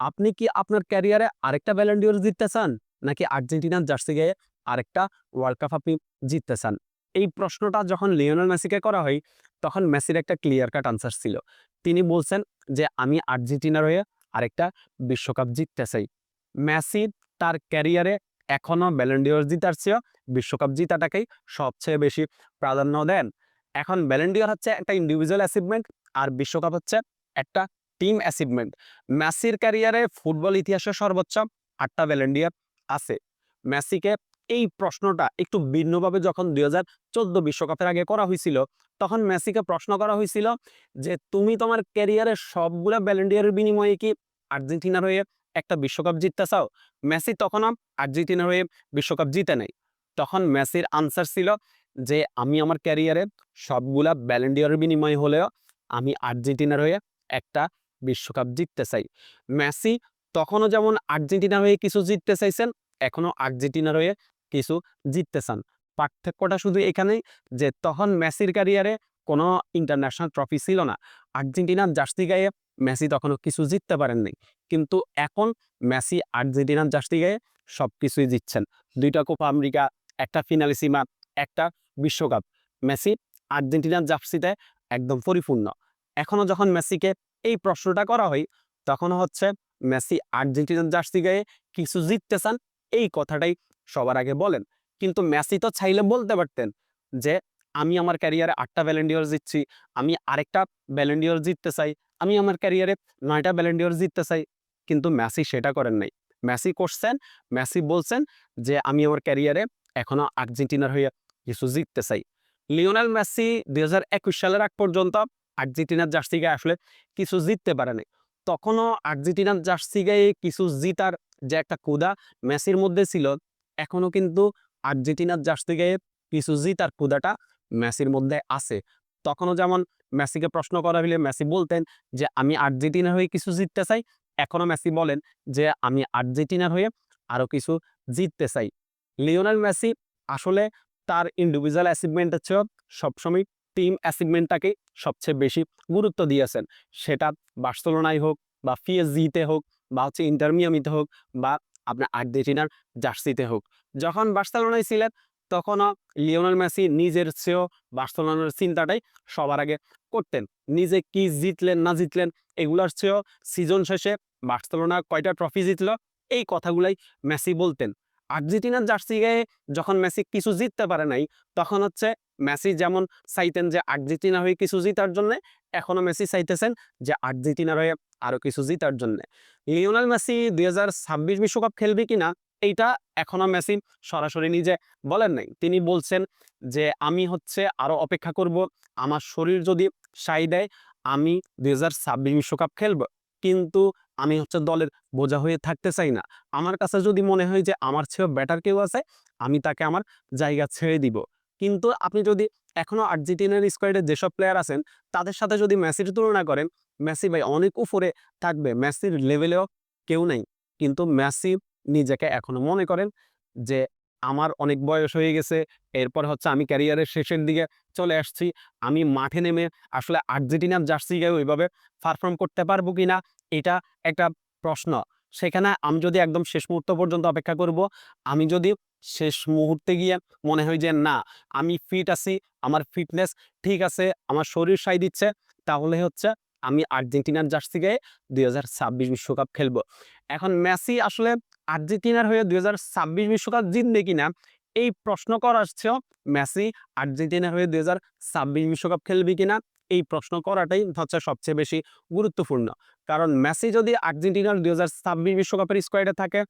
আপনি কি আপনার ক্যারিয়ারে আরেকটা ব্যালেন্ডিওর জিততে চান? নাকি আর্জেন্টিনার জার্সি গায়ে আরেকটা ওয়ার্ল্ড কাপ আপনি জিততে চান? এই প্রশ্নটা যখন লিওনাল মেসিকে করা হয়, তখন মেসির একটা ক্লিয়ার কাট আনসার ছিল। তিনি বলছেন যে, আমি আর্জেন্টিনার হয়ে আরেকটা বিশ্বকাপ জিততে চাই। মেসি তার ক্যারিয়ারে এখনও ব্যালেন্ডিওর জিতার চেয়েও বিশ্বকাপ জিতাটাকেই সবচেয়ে বেশি প্রাধান্য দেন। এখন ব্যালেন্ডিওর হচ্ছে একটা ইন্ডিভিজুয়াল অ্যাচিভমেন্ট আর বিশ্বকাপ হচ্ছে একটা টিম অ্যাচিভমেন্ট মেসির ক্যারিয়ারে ফুটবল ইতিহাসে সর্বোচ্চ আটটা ভ্যালেন্ডিয়ার আছে। মেসিকে এই প্রশ্নটা একটু ভিন্নভাবে যখন দুই হাজার চোদ্দ বিশ্বকাপের আগে করা হয়েছিল, তখন মেসিকে প্রশ্ন করা হয়েছিল যে, তুমি তোমার ক্যারিয়ারে সবগুলা ভ্যালেন্ডিয়ারের বিনিময়ে কি আর্জেন্টিনার হয়ে একটা বিশ্বকাপ জিততে চাও? মেসি তখনও আর্জেন্টিনার হয়ে বিশ্বকাপ জিতে নেই। তখন মেসির আনসার ছিল যে, আমি আমার ক্যারিয়ারে সবগুলা ভ্যালেন্ডিয়ারের বিনিময়ে হলেও আমি আর্জেন্টিনার হয়ে একটা বিশ্বকাপ জিততে চাই। মেসি তখনও যেমন আর্জেন্টিনার হয়ে কিছু জিততে চাইছেন, এখনও আর্জেন্টিনার হয়ে কিছু জিততে চান। পার্থক্যটা শুধু এখানেই যে তখন মেসির ক্যারিয়ারে কোনো ইন্টারন্যাশনাল ট্রফি ছিল না। আর্জেন্টিনার জার্সি গায়ে মেসি তখনও কিছু জিততে পারেননি। কিন্তু এখন মেসি আর্জেন্টিনার জার্সি গায়ে সব কিছুই জিতছেন। দুইটা কোপা আমেরিকা, একটা ফিনালিসিমা একটা বিশ্বকাপ। মেসি আর্জেন্টিনার জার্সিতে একদম পরিপূর্ণ। এখনও যখন মেসিকে এই প্রশ্নটা করা হয়। তখন হচ্ছে মেসি আর্জেন্টিনার জার্সি গায়ে কিছু জিততে চান, এই কথাটাই সবার আগে বলেন। কিন্তু মেসি তো চাইলে বলতে পারতেন যে, আমি আমার ক্যারিয়ারে আটটা ভ্যালেন্ডিওর জিতছি, আমি আরেকটা ভ্যালেন্ডিওর জিততে চাই, আমি আমার ক্যারিয়ারে নয়টা ভ্যালেন্ডিওর জিততে চাই। কিন্তু মেসি সেটা করেন নাই। মেসি করছেন, মেসি বলছেন যে, আমি আমার ক্যারিয়ারে এখনও আর্জেন্টিনার হয়ে কিছু জিততে চাই। লিওনেল মেসি দুই হাজার একুশ সালের আগ পর্যন্ত আর্জেন্টিনার জার্সি গায়ে আসলে কিছু জিততে পারেনি তখনও আর্জেন্টিনার জার্সি গায়ে কিছু জিতার যে একটা কুদা মেসির মধ্যে ছিল, এখনও কিন্তু আর্জেন্টিনার জার্সি গায়ে কিছু জিতার কুদাটা মেসির মধ্যে আছে। তখনও যেমন মেসিকে প্রশ্ন করা হলে মেসি বলতেন যে, আমি আর্জেন্টিনার হয়ে কিছু জিততে চাই। এখনও মেসি বলেন যে, আমি আর্জেন্টিনার হয়ে আরও কিছু জিততে চাই। লিওনেল মেসি আসলে তার ইন্ডিভিজুয়াল অ্যাচিভমেন্টের চেয়েও সবসময় টিম অ্যাচিভমেন্টটাকে সবচেয়ে বেশি গুরুত্ব দিয়েছেন। সেটা বার্সেলোনায় হোক বা পিএসজিতে হোক বা হচ্ছে ইন্টারমিয়ামিতে হোক বা আপনার আর্জেন্টিনার জার্সিতে হোক। যখন বার্সেলোনায় ছিলেন, তখনও লিওনেল মেসি নিজের চেয়েও বার্সেলোনার চিন্তাটাই সবার আগে করতেন। নিজে কি জিতলেন, না জিতলেন, এগুলার চেয়েও সিজন শেষে বার্সেলোনা কয়টা ট্রফি জিতলো, এই কথাগুলাই মেসি বলতেন। আর্জেন্টিনার জার্সি গায়ে যখন মেসি কিছু জিততে পারে নাই, তখন হচ্ছে মেসি যেমন চাইতেন যে আর্জেন্টিনা হয়ে কিছু জিতার জন্য এখনও মেসি চাইতেছেন যে আর্জেন্টিনার হয়ে আরও কিছু জিতার জন্য। লিওনেল মেসি দুই বিশ্বকাপ খেলবে কিনা, এইটা এখনও মেসি সরাসরি নিজে বলেন নাই। তিনি বলছেন যে, আমি হচ্ছে আরও অপেক্ষা করব, আমার শরীর যদি সাই দেয়, আমি দুই বিশ্বকাপ খেলব। কিন্তু আমি হচ্ছে দলের বোঝা হয়ে থাকতে চাই না। আমার কাছে যদি মনে হয় যে, আমার চেয়েও বেটার কেউ আছে, আমি তাকে আমার জায়গা ছেড়ে দিব। কিন্তু আপনি যদি এখনও আর্জেন্টিনার স্কোয়াডে যেসব প্লেয়ার আছেন, তাদের সাথে যদি মেসির তুলনা করেন, মেসি ভাই অনেক উপরে থাকবে, মেসির লেভেলেও কেউ নাই। কিন্তু মেসি নিজেকে এখনও মনে করেন যে, আমার অনেক বয়স হয়ে গেছে, এরপর হচ্ছে আমি ক্যারিয়ারের শেষের দিকে চলে আসছি, আমি মাঠে নেমে আসলে আর্জেন্টিনার জার্সি গায়ে ওইভাবে পারফর্ম করতে পারব কিনা? এটা একটা প্রশ্ন। সেখানে আমি যদি একদম শেষ মুহূর্ত পর্যন্ত অপেক্ষা করব, আমি যদি শেষ মুহূর্তে গিয়ে মনে হয় যে, না, আমি ফিট আছি, আমার ফিটনেস ঠিক আছে, আমার শরীর সাই দিচ্ছে, তাহলে হচ্ছে আমি আর্জেন্টিনার জার্সি গায়ে দুই বিশ্বকাপ খেলব। এখন মেসি আসলে আর্জেন্টিনার হয়ে দুই বিশ্বকাপ জিতবে কিনা, এই প্রশ্ন করা আসছেও মেসি আর্জেন্টিনার হয়ে দুই বিশ্বকাপ খেলবে কিনা এই প্রশ্ন করাটাই হচ্ছে সবচেয়ে বেশি গুরুত্বপূর্ণ। কারণ মেসি যদি আর্জেন্টিনার দুই বিশ্বকাপের স্কোয়াডে থাকে,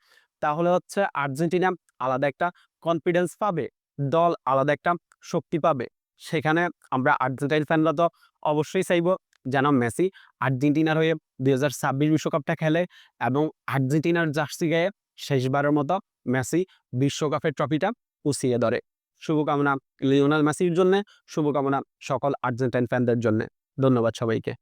তাহলে হচ্ছে আর্জেন্টিনা আলাদা একটা কনফিডেন্স পাবে, দল আলাদা একটা শক্তি পাবে। সেখানে আমরা আর্জেন্টাইন ফ্যানরা তো অবশ্যই চাইব যেন মেসি আর্জেন্টিনার হয়ে দুই বিশ্বকাপটা খেলে এবং আর্জেন্টিনার জার্সি গায়ে শেষবারের মতো মেসি বিশ্বকাপের ট্রফিটা উছিয়ে ধরে। শুভকামনা লিওনাল মেসির জন্য শুভকামনা সকল আর্জেন্টাইন ফ্যানদের জন্য। ধন্যবাদ সবাইকে।